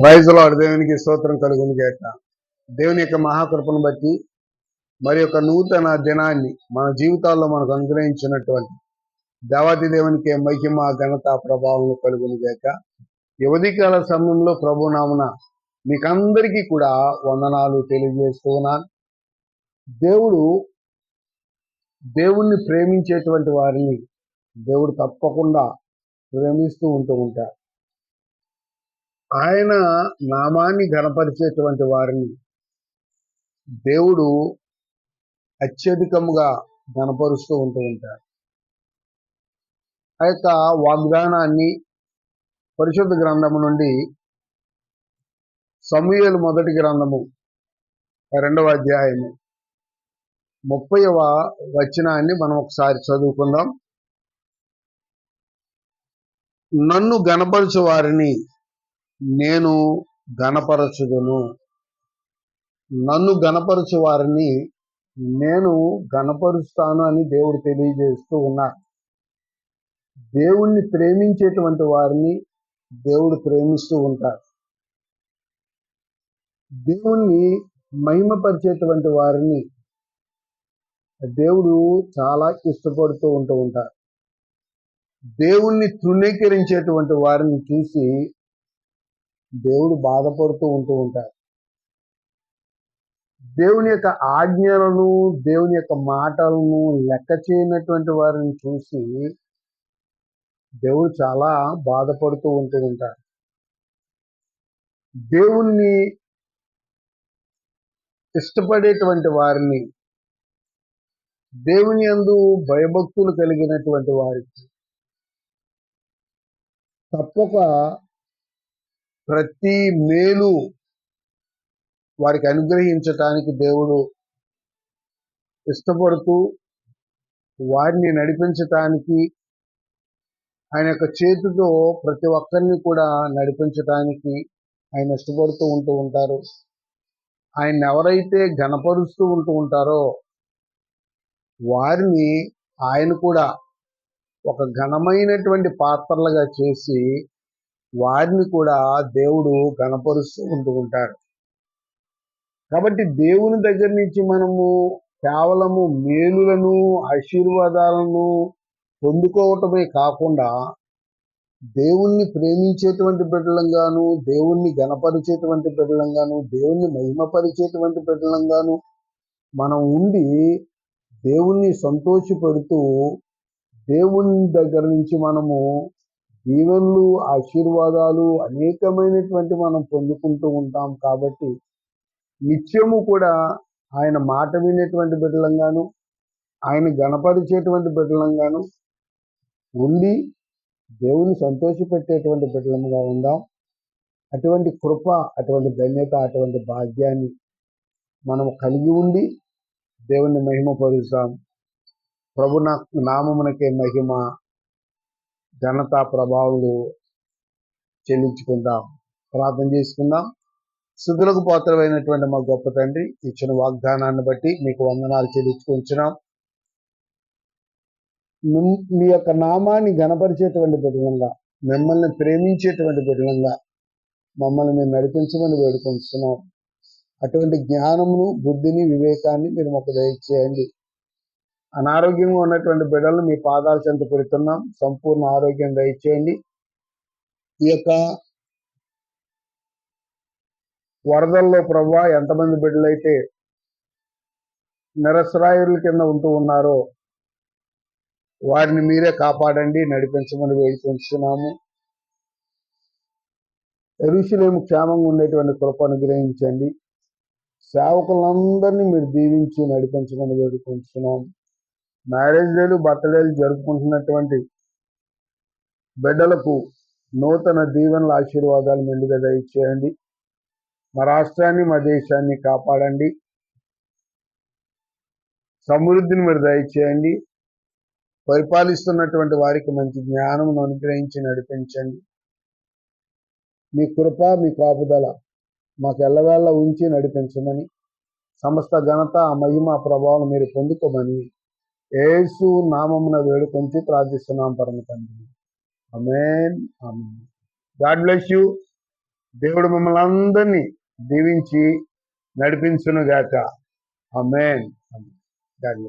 ప్రైజ్లో దేవునికి స్తోత్రం కలుగుని చేత దేవుని యొక్క మహాకృపను బట్టి మరి యొక్క నూతన దినాన్ని మన జీవితాల్లో మనకు అనుగ్రహించినటువంటి దేవాది దేవునికి మహిమ ఘనత ప్రభావం కలుగుని చేత యువతికాల సమయంలో ప్రభునామున మీకందరికీ కూడా వందనాలు తెలియజేస్తూ ఉన్నాను. దేవుడు దేవుణ్ణి ప్రేమించేటువంటి వారిని దేవుడు తప్పకుండా ప్రేమిస్తూ ఉంటూ ఉంటారు ఆయన నామాన్ని గణపరిచేటువంటి వారిని. దేవుడు అత్యధికముగా గణపరుస్తూ ఉంటూ ఉంటారు ఆ యొక్క వాగ్దానాన్ని పరిశుద్ధ గ్రంథము నుండి సమూహలు మొదటి గ్రంథము రెండవ అధ్యాయము ముప్పైవ వచనాన్ని మనం ఒకసారి చదువుకుందాం. నన్ను గణపరచు వారిని నేను గణపరచుదును నన్ను గణపరచు వారిని నేను గణపరుస్తాను అని దేవుడు తెలియజేస్తూ ఉన్నారు. దేవుణ్ణి ప్రేమించేటువంటి వారిని దేవుడు ప్రేమిస్తూ ఉంటారు దేవుణ్ణి మహిమపరిచేటువంటి వారిని దేవుడు చాలా ఇష్టపడుతూ ఉంటూ ఉంటారు దేవుణ్ణి తృణీకరించేటువంటి వారిని చూసి దేవుడు బాధపడుతూ ఉంటూ ఉంటారు దేవుని యొక్క ఆజ్ఞలను దేవుని యొక్క మాటలను లెక్క చేయనటువంటి వారిని చూసి దేవుడు చాలా బాధపడుతూ ఉంటూ ఉంటారు దేవుణ్ణి ఇష్టపడేటువంటి వారిని దేవుని అందు భయభక్తులు కలిగినటువంటి వారికి తప్పక ప్రతి మేలు వారికి అనుగ్రహించటానికి దేవుడు ఇష్టపడుతూ వారిని నడిపించటానికి ఆయన యొక్క చేతితో ప్రతి ఒక్కరిని కూడా నడిపించటానికి ఆయన ఇష్టపడుతూ ఉంటూ ఉంటారు. ఆయన ఎవరైతే గణపరుస్తూ ఉంటూ ఉంటారో వారిని ఆయన కూడా ఒక ఘనమైనటువంటి పాత్రలుగా చేసి వారిని కూడా దేవుడు గణపరుస్తూ ఉంటూ ఉంటాడు. కాబట్టి దేవుని దగ్గర నుంచి మనము కేవలము మేలులను ఆశీర్వాదాలను పొందుకోవటమే కాకుండా దేవుణ్ణి ప్రేమించేటువంటి బిడ్డలంగాను దేవుణ్ణి గణపరిచేటువంటి బిడ్డలంగాను దేవుణ్ణి మహిమపరిచేటువంటి బిడ్డలంగాను మనం ఉండి దేవుణ్ణి సంతోషపెడుతూ దేవుని దగ్గర నుంచి మనము దీవెనలు ఆశీర్వాదాలు అనేకమైనటువంటి మనం పొందుకుంటూ ఉంటాం కాబట్టి నిత్యము కూడా ఆయన మాట వినేటువంటి బిడ్డలంగాను ఆయన గణపరిచేటువంటి బిడ్డలంగాను ఉండి దేవుని సంతోషపెట్టేటువంటి బిడ్డలముగా ఉందాం. అటువంటి కృప అటువంటి ధన్యత అటువంటి భాగ్యాన్ని మనం కలిగి ఉండి దేవుని మహిమపరుస్తాం. ప్రభు నామమునకే మహిమ ఘనత ప్రభావాలు చెల్లించుకుందాం. ప్రార్థన చేసుకుందాం. శుద్ధులకు పాత్రమైనటువంటి మా గొప్ప తండ్రి ఇచ్చిన వాగ్దానాన్ని బట్టి మీకు వందనాలు చెల్లించుకుంటున్నాం మీ యొక్క నామాన్ని గణపరిచేటువంటి బిడ్డలంగా మిమ్మల్ని ప్రేమించేటువంటి బిడ్డలంగా మమ్మల్ని మేము నడిపించమని వేడుకొంటున్నాం అటువంటి జ్ఞానమును బుద్ధిని వివేకాన్ని మీరు మాకు దయచేయండి. అనారోగ్యంగా ఉన్నటువంటి బిడ్డలు మీ పాదాలు చెంత పెడుతున్నాం. సంపూర్ణ ఆరోగ్యం దయచేయండి. ఈ యొక్క వరదల్లో ప్రభా ఎంతమంది బిడ్డలైతే నిరసరాయుల కింద ఉంటూ ఉన్నారో వారిని మీరే కాపాడండి నడిపించమని వేడుకొంచున్నాము ఎరుషులేము క్షేమంగా ఉండేటువంటి కృప అనుగ్రహించండి. సేవకులందరినీ మీరు దీవించి నడిపించమని వేడుకొంచున్నాము మ్యారేజ్ డేలు బర్త్డేలు జరుపుకుంటున్నటువంటి బిడ్డలకు నూతన దీవెనల ఆశీర్వాదాలు మెండుగా దయచేయండి. మా రాష్ట్రాన్ని మా దేశాన్ని కాపాడండి. సమృద్ధిని మీరు దయచేయండి. పరిపాలిస్తున్నటువంటి వారికి మంచి జ్ఞానం అనుగ్రహించి నడిపించండి. మీ కృప మీ కాపుదల మాకు ఎల్లవేళ్ళ ఉంచి నడిపించమని సమస్త ఘనత మహిమ ప్రభావం మీరు పొందుకోమని ఏసు నామమున వేడుకొంచి ప్రార్థిస్తున్నాం పరమ తండ్రి. Amen amen God bless you. దేవుడు మమ్మల్ని అందరినీ దీవించి నడిపించునుగాక. అమేన్ అమేన్ గాడ్